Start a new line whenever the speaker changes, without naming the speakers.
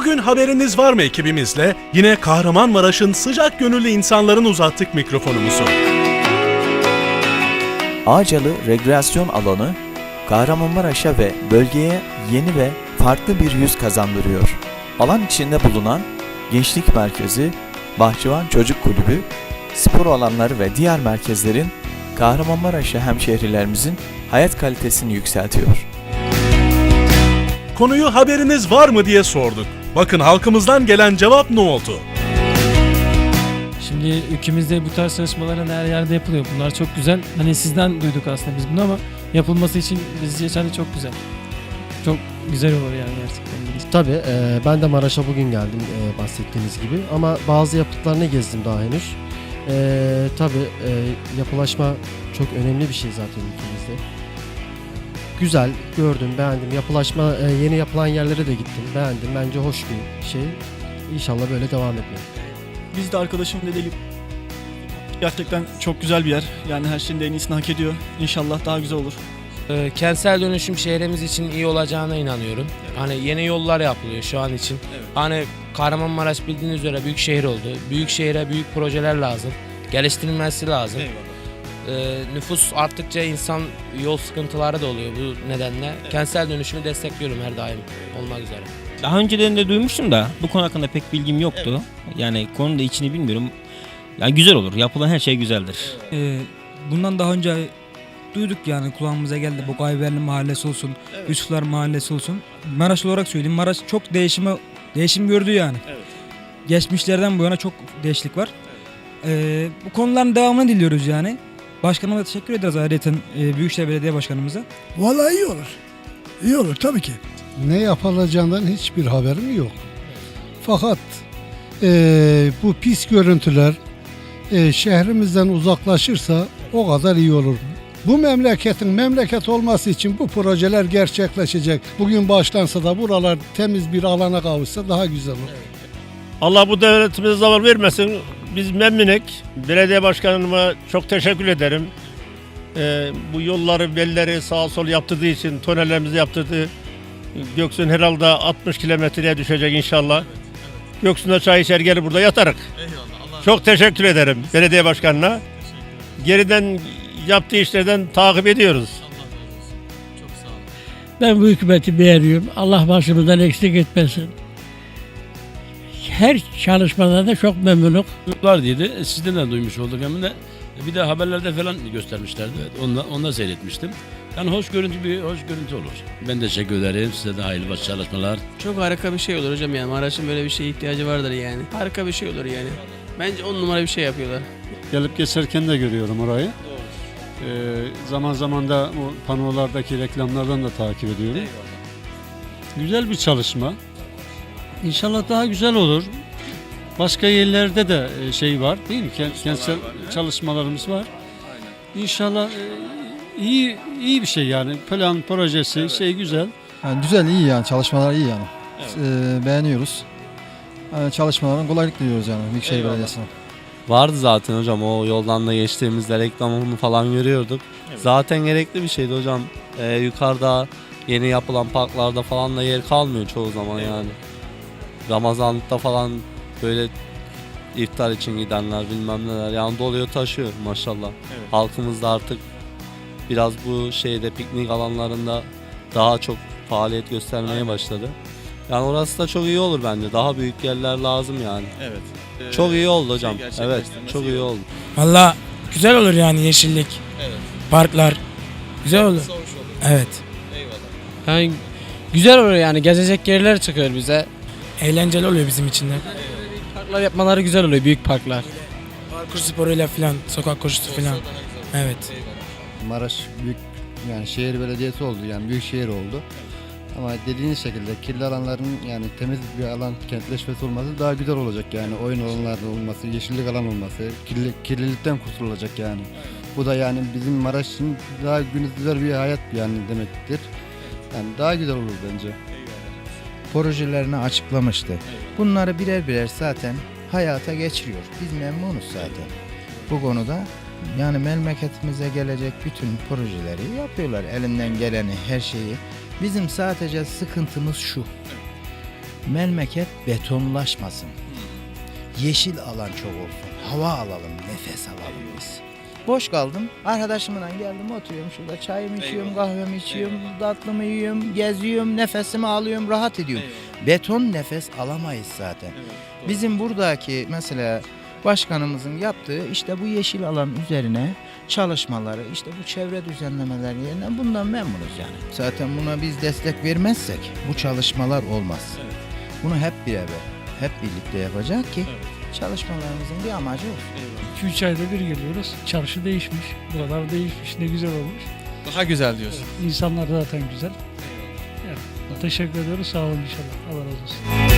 Bugün haberiniz var mı ekibimizle yine Kahramanmaraş'ın sıcak gönüllü insanların uzattık mikrofonumuzu.
Ağacalı Rekreasyon Alanı, Kahramanmaraş'a ve bölgeye yeni ve farklı bir yüz kazandırıyor. Alan içinde bulunan Gençlik Merkezi, Bahçıvan Çocuk Kulübü, spor alanları ve diğer merkezlerin Kahramanmaraş'a hemşehrilerimizin hayat kalitesini yükseltiyor.
Konuyu haberiniz var mı diye sorduk. Bakın halkımızdan gelen cevap ne oldu?
Şimdi ülkemizde bu tarz çalışmaların her yerde yapılıyor. Bunlar çok güzel. Hani sizden duyduk aslında biz bunu ama yapılması için bizce yani çok güzel. Çok güzel olur yani gerçekten.
Tabii e, ben de Maraş'a bugün geldim e, bahsettiğiniz gibi ama bazı yapıtlarını gezdim daha henüz. E, tabii e, yapılaşma çok önemli bir şey zaten ülkemizde. Güzel, gördüm, beğendim. Yapılaşma, e, yeni yapılan yerlere de gittim, beğendim. Bence hoş bir şey. İnşallah böyle devam etmeli.
Biz de arkadaşımın dediği gibi gerçekten çok güzel bir yer. Yani her şeyin de en iyisini hak ediyor. İnşallah daha güzel olur.
Ee, kentsel dönüşüm şehrimiz için iyi olacağına inanıyorum. Hani yeni yollar yapılıyor şu an için. Hani Kahramanmaraş bildiğiniz üzere büyük şehir oldu. Büyük şehre büyük projeler lazım. Geliştirilmesi lazım. Ee, nüfus arttıkça insan yol sıkıntıları da oluyor bu nedenle. Kentsel dönüşümü destekliyorum her daim olmak üzere.
Daha önceden de duymuştum da bu konu hakkında pek bilgim yoktu. Yani konunun da içini bilmiyorum. Yani güzel olur. Yapılan her şey güzeldir.
Ee, bundan daha önce duyduk yani kulağımıza geldi. Bu Gayberli Mahallesi olsun, Yusuflar Mahallesi olsun. Maraş olarak söyleyeyim. Maraş çok değişimi değişim gördü yani. Geçmişlerden bu yana çok değişiklik var. Ee, bu konuların devamını diliyoruz yani. Başkanıma teşekkür ederiz ayrıca e, Büyükşehir Belediye Başkanımıza.
Vallahi iyi olur. İyi olur tabii ki. Ne yapılacağından hiçbir haberim yok. Fakat eee, bu pis görüntüler eee, şehrimizden uzaklaşırsa o kadar iyi olur. Bu memleketin memleket olması için bu projeler gerçekleşecek. Bugün başlansa da buralar temiz bir alana kavuşsa daha güzel olur.
Allah bu devletimize zavallı vermesin. Biz memnunuk. Belediye başkanıma çok teşekkür ederim. Ee, bu yolları, belleri sağa sol yaptırdığı için, tonellerimizi yaptırdı. Göksun herhalde 60 kilometreye düşecek inşallah. Göksun'da çay içer gelir burada yatarık. Çok teşekkür ederim belediye başkanına. Geriden yaptığı işlerden takip ediyoruz.
Ben bu hükümeti beğeniyorum. Allah başımızdan eksik etmesin. Her çalışmadan da çok memnunum.
Var dedi. E, Sizden de duymuş olduk hem de. E, Bir de haberlerde falan göstermişlerdi. Onda, onda seyretmiştim. Yani hoş görüntü bir hoş görüntü olur. Ben de teşekkür ederim. Size de hayırlı baş çalışmalar.
Çok harika bir şey olur hocam yani. Maraş'ın böyle bir şeye ihtiyacı vardır yani. Harika bir şey olur yani. Bence on numara bir şey yapıyorlar.
Gelip geçerken de görüyorum orayı. zaman zaman da bu panolardaki reklamlardan da takip ediyorum. Güzel bir çalışma. İnşallah daha güzel olur. Başka yerlerde de e, şey var değil mi? Kent- Kentsel çalışmalarımız var. İnşallah e, iyi iyi bir şey yani. Plan projesi şey güzel.
Yani güzel, iyi yani. Çalışmalar iyi yani. beğeniyoruz. Yani çalışmaların kolaylık diliyoruz yani Büyükşehir Belediyesi'ne.
Vardı zaten hocam. O yoldan da geçtiğimizde reklamını falan görüyorduk. Zaten gerekli bir şeydi hocam. Ee, yukarıda yeni yapılan parklarda falan da yer kalmıyor çoğu zaman yani. Ramazanlıkta falan böyle iftar için gidenler bilmem neler yani doluyor taşıyor maşallah. Halkımız da artık biraz bu şeyde piknik alanlarında daha çok faaliyet göstermeye başladı. Yani orası da çok iyi olur bence. Daha büyük yerler lazım yani.
Evet.
Çok iyi oldu hocam. Evet, çok iyi oldu.
Valla güzel olur yani yeşillik. Parklar. Güzel olur. Evet.
Yani güzel olur yani. Gezecek yerler çıkıyor bize.
Eğlenceli oluyor bizim için de.
Parklar yapmaları güzel oluyor. Büyük parklar.
Parkur sporuyla falan, sokak koşusu falan. Evet.
Maraş büyük yani şehir belediyesi oldu yani büyük şehir oldu. Ama dediğiniz şekilde kirli alanların yani temiz bir alan kentleşmesi olması daha güzel olacak yani oyun alanları olması, yeşillik alan olması, kirli, kirlilikten kurtulacak yani. Bu da yani bizim Maraş için daha güzel bir hayat yani demektir. Yani daha güzel olur bence.
Projelerini açıklamıştı. Bunları birer birer zaten hayata geçiriyor. Biz memnunuz zaten. Bu konuda yani memleketimize gelecek bütün projeleri yapıyorlar. Elinden geleni, her şeyi. Bizim sadece sıkıntımız şu.
memleket betonlaşmasın. Yeşil alan çok olsun. Hava alalım, nefes alalım biz. Boş kaldım. Arkadaşımla geldim oturuyorum şurada çayımı içiyorum, kahvemi içiyorum, tatlımı yiyorum, geziyorum, nefesimi alıyorum, rahat ediyorum. Beton nefes alamayız zaten. Bizim buradaki mesela başkanımızın yaptığı işte bu yeşil alan üzerine çalışmaları, işte bu çevre düzenlemeleri yerine bundan memnunuz yani. Zaten buna biz destek vermezsek bu çalışmalar olmaz. Bunu hep beraber, hep birlikte yapacak ki çalışmalarımızın bir amacı olsun.
2-3 ayda bir geliyoruz. Çarşı değişmiş. Buralar değişmiş. Ne güzel olmuş.
Daha güzel diyorsun.
İnsanlar zaten güzel. Yani, teşekkür ediyoruz. Sağ olun inşallah. Allah razı olsun.